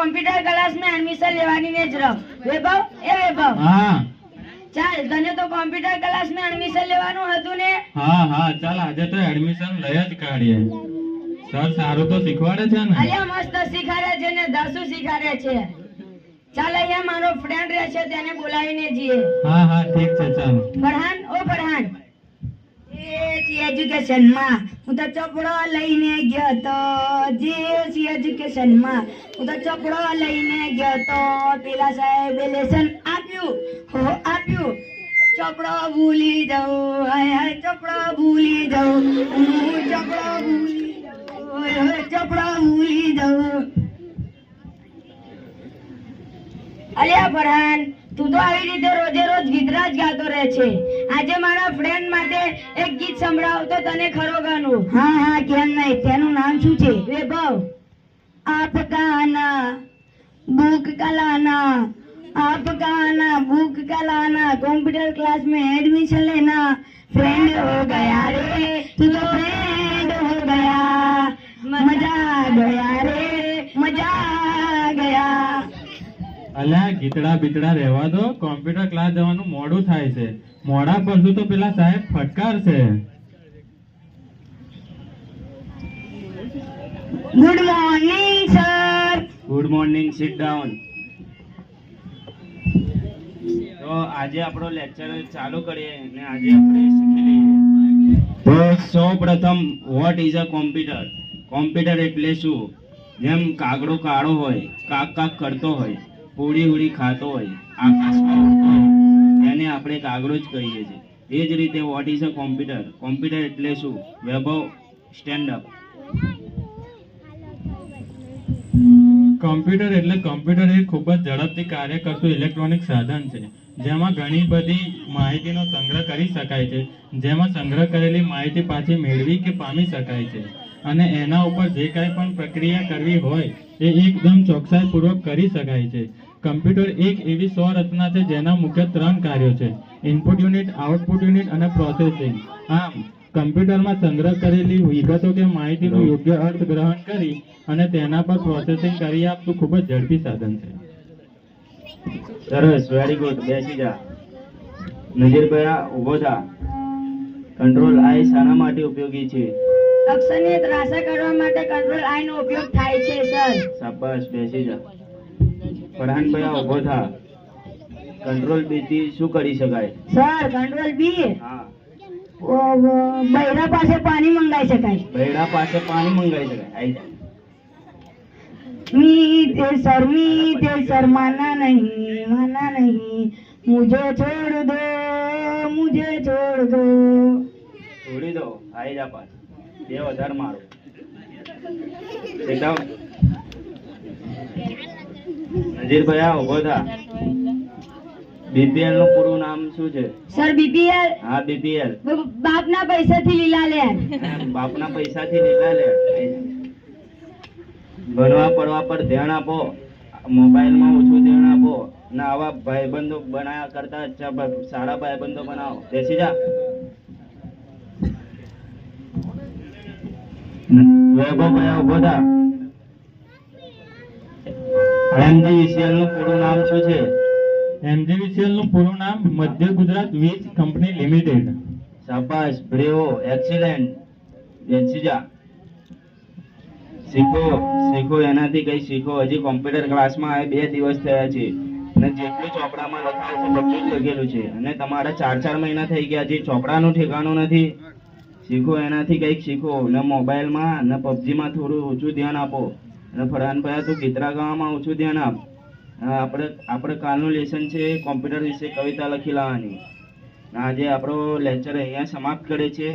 Computer ક્લાસમાં admission લેવાની ને જ વૈભવ? એ વૈભવ. હા. ચાલ તને તો કોમ્પ્યુટર ક્લાસમાં એડમિશન લેવાનું હતું ને? હા હા ચાલ આજે તો એડમિશન લઈ જ કાઢીએ. સર સારું તો શીખવાડે છે ને? અલ્યા મસ્ત શીખાડે છે ને દસું શીખાડે છે. ચાલ અહીંયા મારો ફ્રેન્ડ રહે છે તેને બોલાવીને જઈએ. હા હા ઠીક છે ચાલ. ફરહાન? ઓ ફરહાન. એજ્યુકેશનમાં. હું તો ચોપડો લઈને ગયો તો જીએસી એજ્યુકેશનમાં. હું તો ચોપડો લઈને ગયો તો પેલા સાહેબે લેસન આપ્યું. હો આપ્યું. ચોપડો ભૂલી જાઉં. હાય હાય, ચોપડો ભૂલી જાઉં. હું ચોપડો ભૂલી હાય, ચોપડો ભૂલી જાઉં. અલ્યા ફરહાન, તું તો આવી રીતે રોજે રોજ છે આજે મારા ફ્રેન્ડ માટે એક ગીત સંભળાવતો તને ખરો ગાનું હા હા કેમ નહીં તેનું નામ શું છે વૈભવ आप गाना बुक का लाना आप गाना बुक का लाना कंप्यूटर क्लास में एडमिशन लेना फ्रेंड हो गया रे तू तो फ्रेंड અલ્યા ગીતડા બીતડા રહેવા દો કોમ્પ્યુટર ક્લાસ જવાનું મોડું થાય છે. મોડા પરસું તો પેલા સાહેબ ફટકારશે. Good morning sir good morning sit down તો આજે આપણો લેક્ચર ચાલુ કરીએ અને આજે આપણે શીખી લઈએ. તો સૌ પ્રથમ what is a computer computer એટલે શું? જેમ કાગડો કાળો હોય કાક કાક કરતો હોય. પૂડી ઉડી ખાતો હોય તેને આપણે કાગડો જ કહીએ છીએ. એ જ રીતે what is a computer computer એટલે શું? વૈભવ સ્ટેન્ડ અપ એટલે કમ્પ્યુટર એ ખૂબ જ ઝડપથી કાર્ય કરતું ઇલેક્ટ્રોનિક સાધન છે, જેમાં ઘણી બધી માહિતીનો સંગ્રહ કરી શકાય છે, જેમાં સંગ્રહ કરેલી માહિતી પાછી મેળવી કે પામી શકાય છે. અને એના ઉપર જે કાંઈ પણ પ્રક્રિયા કરવી હોય, એ એકદમ ચોકસાઈપૂર્વક કરી શકાય છે. કમ્પ્યુટર એક એવી સો રચના છે જેના મુખ્ય ત્રણ કાર્યો છે. ઇનપુટ યુનિટ આઉટપુટ યુનિટ અને પ્રોસેસિંગ આમ કમ્પ્યુટરમાં સંગ્રહ કરેલી વિગતો કે માહિતીનું યોગ્ય અર્થગ્રહણ કરી અને તેના પર પ્રોસેસિંગ કરી આપતું ખૂબ જ ઝડપી સાધન છે. સરસ વેરી ગુડ બેસી જા. નજીરભાઈ ઊભો થા. કંટ્રોલ આઈ શાના માટે ઉપયોગી છે? અક્ષરને ત્રાસા કરવા માટે કંટ્રોલ આઈ નો ઉપયોગ થાય છે સર. શાબાશ બેસી જા. પરવીનભાઈ ઊભો થા. કંટ્રોલ બી થી શું કરી શકાય? સર કંટ્રોલ બી હા. બૈરા પાસે પાણી મંગાઈ શકાય. બૈરા પાસે પાણી મંગાઈ શકાય. આઈ જા. મી તે શરમી તે શરમાના નહીં માના નહીં. મુજે છોડ દો મુજે છોડ દો. છોડી દો. આઈ જા પાછ. બે વધારે મારો. એકદમ. નજીરભાઈ આ ઊભો થા. બીપીએલનું પૂરું નામ શું છે? સર બીપીએલ હા બીપીએલ બાપના પૈસાથી લીલા લે. બાપના પૈસાથી લીલા લે. ભણવા પડવા પર ધ્યાન આપો. મોબાઈલમાં ઓછું ધ્યાન આપો. ને આવા ભાઈબંધો બનાવ્યા કરતા સારા ભાઈબંધો બનાવો. બેસી જા. વૈભવ ભાઈ ઊભો થા. એમજીવીસીએલનું પૂરું નામ શું છે? એમજીવીસીએલનું પૂરું નામ મધ્ય ગુજરાત વીજ કંપની લિમિટેડ. શાબાશ બ્રેવો એક્સિલેન્ટ. બેસી શીખો શીખો એનાથી કઈ શીખો. હજી કોમ્પ્યુટર ક્લાસમાં આ બે દિવસ થયા છે. અને જેટલું ચોપડામાં લખાયું છે બધું જ લખેલું છે. અને તમારા ચાર ચાર મહિના થઈ ગયા હજી ચોપડાનું ઠેકાણું નથી. શીખો એનાથી કંઈક શીખો. ને મોબાઈલમાં ને પબજીમાં થોડું ઓછું ધ્યાન આપો. ફરહાનભાઈ તું ગીતરા ગાવામાં ઓછું ધ્યાન આપ. આપણે આપણે કાલનું લેસન છે કોમ્પ્યુટર વિશે કવિતા લખી લાવવાની. આજે આપણો લેક્ચર અહીંયા સમાપ્ત કરે છે.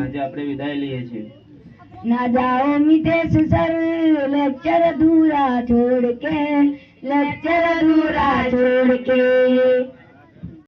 આજે આપણે વિદાય લઈએ છીએ. ના જાઓ મિતેશ સર લેક્ચર અધૂરા છોડ કે લેક્ચર અધૂરા છોડ કે